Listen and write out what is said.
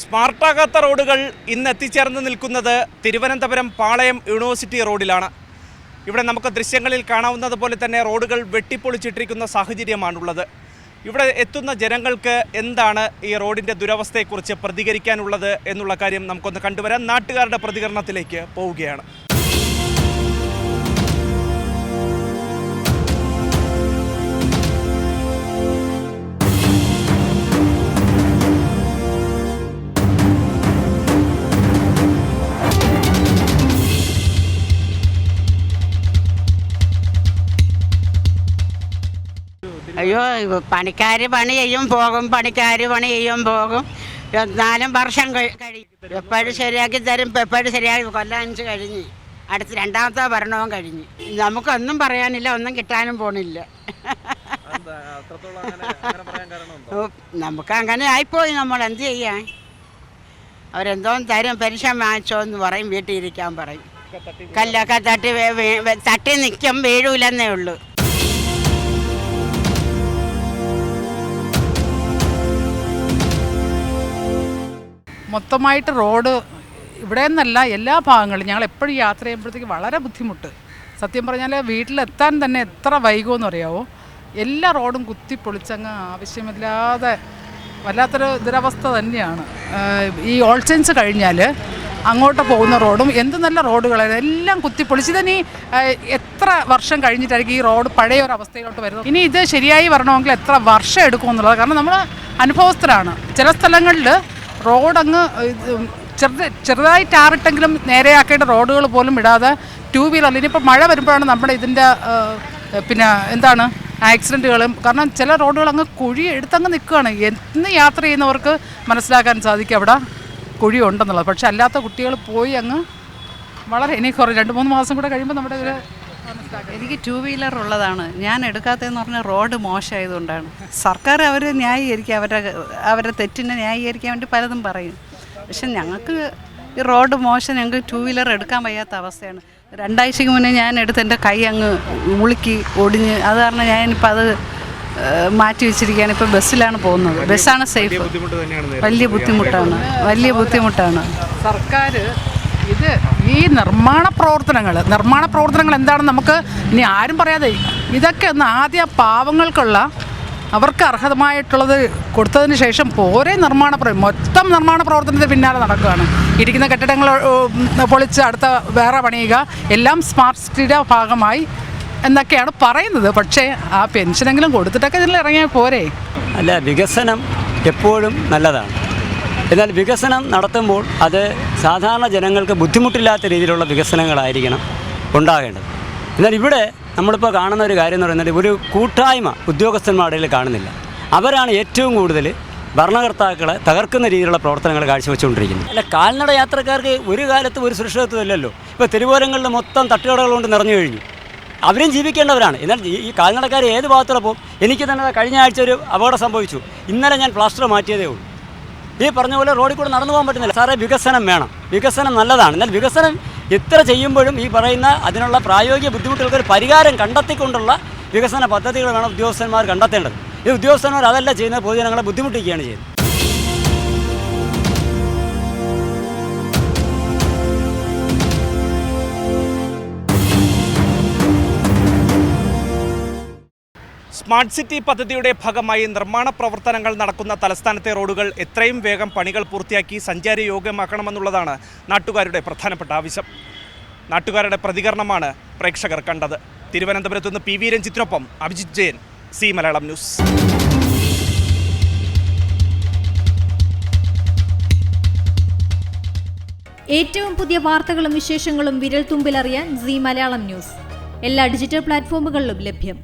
സ്മാർട്ടാകാത്ത റോഡുകൾ ഇന്ന് എത്തിച്ചേർന്ന് നിൽക്കുന്നത് തിരുവനന്തപുരം പാളയം യൂണിവേഴ്സിറ്റി റോഡിലാണ്. ഇവിടെ നമുക്ക് ദൃശ്യങ്ങളിൽ കാണാവുന്നത് പോലെ തന്നെ റോഡുകൾ വെട്ടിപ്പൊളിച്ചിട്ടിരിക്കുന്ന സാഹചര്യമാണുള്ളത്. ഇവിടെ എത്തുന്ന ജനങ്ങൾക്ക് എന്താണ് ഈ റോഡിന്റെ ദുരവസ്ഥയെക്കുറിച്ച് പ്രതികരിക്കാനുള്ളത് എന്നുള്ള കാര്യം നമുക്കൊന്ന് കണ്ടുവരാൻ നാട്ടുകാരുടെ പ്രതികരണത്തിലേക്ക് പോവുകയാണ്. അയ്യോ പണിക്കാർ പണി ചെയ്യും പോകും പണിക്കാർ പണി ചെയ്യും പോകും. നാലും വർഷം കഴിഞ്ഞു കഴിയും എപ്പോഴും ശരിയാക്കി തരും എപ്പോഴും ശരിയാക്കി കൊല്ലം അഞ്ച് കഴിഞ്ഞ്. അടുത്ത് രണ്ടാമത്തെ ഭരണവും കഴിഞ്ഞ്. നമുക്കൊന്നും പറയാനില്ല ഒന്നും കിട്ടാനും പോണില്ല. നമുക്ക് അങ്ങനെ ആയിപ്പോയി. നമ്മൾ എന്ത് ചെയ്യാൻ അവരെന്തോ തരും പെൻഷൻ വാങ്ങിച്ചോ എന്ന് പറയും വീട്ടിൽ ഇരിക്കാൻ പറയും. കല്ലൊക്കെ തട്ടി തട്ടി നിൽക്കും വീഴൂലെന്നേ ഉള്ളൂ. മൊത്തമായിട്ട് റോഡ് ഇവിടെ നിന്നല്ല എല്ലാ ഭാഗങ്ങളിലും ഞങ്ങൾ എപ്പോഴും യാത്ര ചെയ്യുമ്പോഴത്തേക്ക് വളരെ ബുദ്ധിമുട്ട്. സത്യം പറഞ്ഞാൽ വീട്ടിലെത്താൻ തന്നെ എത്ര വൈകുമെന്ന് അറിയാവോ എല്ലാ റോഡും കുത്തി പൊളിച്ചങ്ങ് ആവശ്യമില്ലാതെ വല്ലാത്തൊരു ദുരവസ്ഥ തന്നെയാണ്. ഈ ഓൾ ചേഞ്ച് കഴിഞ്ഞാൽ അങ്ങോട്ട് പോകുന്ന റോഡും എന്ത് നല്ല റോഡുകളായിരുന്നു എല്ലാം കുത്തിപ്പൊളിച്ച് ഇതിനി എത്ര വർഷം കഴിഞ്ഞിട്ടായിരിക്കും ഈ റോഡ് പഴയ ഒരു അവസ്ഥയിലോട്ട് വരുന്നത്? ഇനി ഇത് ശരിയായി വരണമെങ്കിൽ എത്ര വർഷം എടുക്കുമെന്നുള്ളത്? കാരണം നമ്മൾ അനുഭവസ്ഥരാണ്. ചില സ്ഥലങ്ങളിൽ റോഡങ്ങ് ചെറുത് ചെറുതായി ടാറിട്ടെങ്കിലും നേരെയാക്കേണ്ട റോഡുകൾ പോലും ഇടാതെ ടൂ വീലർ ഇനിയിപ്പോൾ മഴ വരുമ്പോഴാണ് നമ്മുടെ ഇതിന്റെ പിന്നെ എന്താണ് ആക്സിഡന്റുകളും കാരണം ചില റോഡുകൾ അങ്ങ് കുഴി എടുത്തങ്ങ് നിൽക്കുകയാണ്. എന്ന് യാത്ര ചെയ്യുന്നവർക്ക് മനസ്സിലാക്കാൻ സാധിക്കും അവിടെ കുഴി ഉണ്ടെന്നുള്ളത്. പക്ഷെ അല്ലാത്ത കുട്ടികൾ പോയി അങ്ങ് വളരെ ഇനി കുറേ രണ്ട് മൂന്ന് മാസം കൂടെ കഴിയുമ്പോൾ നമ്മുടെ മനസ്സിലാക്കാം എനിക്ക് ടൂ വീലർ ഉള്ളതാണ്. ഞാൻ എടുക്കാത്തതെന്ന് പറഞ്ഞാൽ റോഡ് മോശമായതുകൊണ്ടാണ്. സർക്കാർ അവർ ന്യായീകരിക്കുക അവരുടെ അവരുടെ തെറ്റിനെ ന്യായീകരിക്കാൻ വേണ്ടി പലതും പറയും. പക്ഷെ ഞങ്ങൾക്ക് ഈ റോഡ് മോശം ഞങ്ങൾക്ക് ടൂ വീലർ എടുക്കാൻ വയ്യാത്ത അവസ്ഥയാണ്. രണ്ടാഴ്ചയ്ക്ക് മുന്നേ ഞാൻ എടുത്ത് എന്റെ കൈ അങ്ങ് ഉളുക്കി ഒടിഞ്ഞ് അത് കാരണം ഞാനിപ്പോൾ അത് മാറ്റി വെച്ചിരിക്കുകയാണ്. ഇപ്പോൾ ബസ്സിലാണ് പോകുന്നത്. ബസ്സാണ് സേഫ്. ബുദ്ധിമുട്ട് തന്നെയാണ് വലിയ ബുദ്ധിമുട്ടാണ്. വലിയ ബുദ്ധിമുട്ടാണ്. സർക്കാർ ഇത് ഈ നിർമ്മാണ പ്രവർത്തനങ്ങൾ നിർമ്മാണ പ്രവർത്തനങ്ങൾ എന്താണെന്ന് നമുക്ക് ഇനി ആരും പറയാതെ ഇതൊക്കെ ഒന്ന് ആദ്യ പാവങ്ങൾക്കുള്ള അവർക്ക് അർഹതമായിട്ടുള്ളത് കൊടുത്തതിന് ശേഷം പോരെ നിർമ്മാണ മൊത്തം നിർമ്മാണ പ്രവർത്തനത്തിന് പിന്നാലെ നടക്കുകയാണ്. ഇരിക്കുന്ന കെട്ടിടങ്ങൾ പൊളിച്ച് അടുത്ത വേറെ പണിയുക എല്ലാം സ്മാർട്ട് സിറ്റിയുടെ ഭാഗമായി എന്നൊക്കെയാണ് പറയുന്നത്. പക്ഷേ ആ പെൻഷനെങ്കിലും കൊടുത്തിട്ടൊക്കെ ഇതിൽ ഇറങ്ങിയാൽ പോരെ? അല്ല വികസനം എപ്പോഴും നല്ലതാണ്. എന്നാൽ വികസനം നടത്തുമ്പോൾ അത് സാധാരണ ജനങ്ങൾക്ക് ബുദ്ധിമുട്ടില്ലാത്ത രീതിയിലുള്ള വികസനങ്ങളായിരിക്കണം ഉണ്ടാകേണ്ടത്. എന്നാൽ ഇവിടെ നമ്മളിപ്പോൾ കാണുന്ന ഒരു കാര്യം എന്ന് പറയുന്നത് ഒരു കൂട്ടായ്മ ഉദ്യോഗസ്ഥന്മാരുടെ ഇടയിൽ കാണുന്നില്ല. അവരാണ് ഏറ്റവും കൂടുതൽ ഭരണകർത്താക്കളെ തകർക്കുന്ന രീതിയിലുള്ള പ്രവർത്തനങ്ങൾ കാഴ്ചവെച്ചുകൊണ്ടിരിക്കുന്നത്. അല്ല കാൽനട യാത്രക്കാർക്ക് ഒരു കാലത്തും ഒരു സുരക്ഷിതത്വം ഇല്ലല്ലോ. ഇപ്പോൾ തിരുവോരങ്ങളിൽ മൊത്തം തട്ടുകടകൾ കൊണ്ട് നിറഞ്ഞു കഴിഞ്ഞു. അവരും ജീവിക്കേണ്ടവരാണ്. എന്നാൽ ഈ- കാൽനടക്കാർ ഏത് ഭാഗത്തൂടെ പോകും? എനിക്ക് തന്നെ കഴിഞ്ഞ ആഴ്ച ഒരു അപകടം സംഭവിച്ചു. ഇന്നലെ ഞാൻ പ്ലാസ്റ്റർ മാറ്റിയതേ ഉള്ളൂ. ഈ പറഞ്ഞ പോലെ റോഡിൽ കൂടെ നടന്നു പോകാൻ പറ്റുന്നില്ല. സാറേ വികസനം വേണം. വികസനം നല്ലതാണ്. എന്നാൽ വികസനം എത്ര ചെയ്യുമ്പോഴും ഈ പറയുന്ന അതിനുള്ള പ്രായോഗിക ബുദ്ധിമുട്ടുകൾക്ക് ഒരു പരിഹാരം കണ്ടെത്തിക്കൊണ്ടുള്ള വികസന പദ്ധതികൾ വേണം ഉദ്യോഗസ്ഥന്മാർ കണ്ടെത്തേണ്ടത്. ഈ ഉദ്യോഗസ്ഥന്മാർ അതല്ല ചെയ്യുന്നത് പൊതുജനങ്ങളെ ബുദ്ധിമുട്ടിക്കുകയാണ് ചെയ്യുന്നത്. സ്മാർട്ട് സിറ്റി പദ്ധതിയുടെ ഭാഗമായി നിർമ്മാണ പ്രവർത്തനങ്ങൾ നടക്കുന്ന തലസ്ഥാനത്തെ റോഡുകൾ എത്രയും വേഗം പണികൾ പൂർത്തിയാക്കി സഞ്ചാര യോഗ്യമാക്കണമെന്നുള്ളതാണ് നാട്ടുകാരുടെ പ്രധാനപ്പെട്ട ആവശ്യം. നാട്ടുകാരുടെ പ്രതികരണമാണ് പ്രേക്ഷകർ കണ്ടത്. തിരുവനന്തപുരത്ത് നിന്ന് പി വി രഞ്ജിത്തിനൊപ്പം അഭിജിത് ജയൻ സി മലയാളം ന്യൂസ്. ഏറ്റവും പുതിയ വാർത്തകളും വിശേഷങ്ങളും വിരൽ തുമ്പിലറിയാൻ സി മലയാളം ന്യൂസ്. എല്ലാ ഡിജിറ്റൽ പ്ലാറ്റ്ഫോമുകളിലും ലഭ്യം.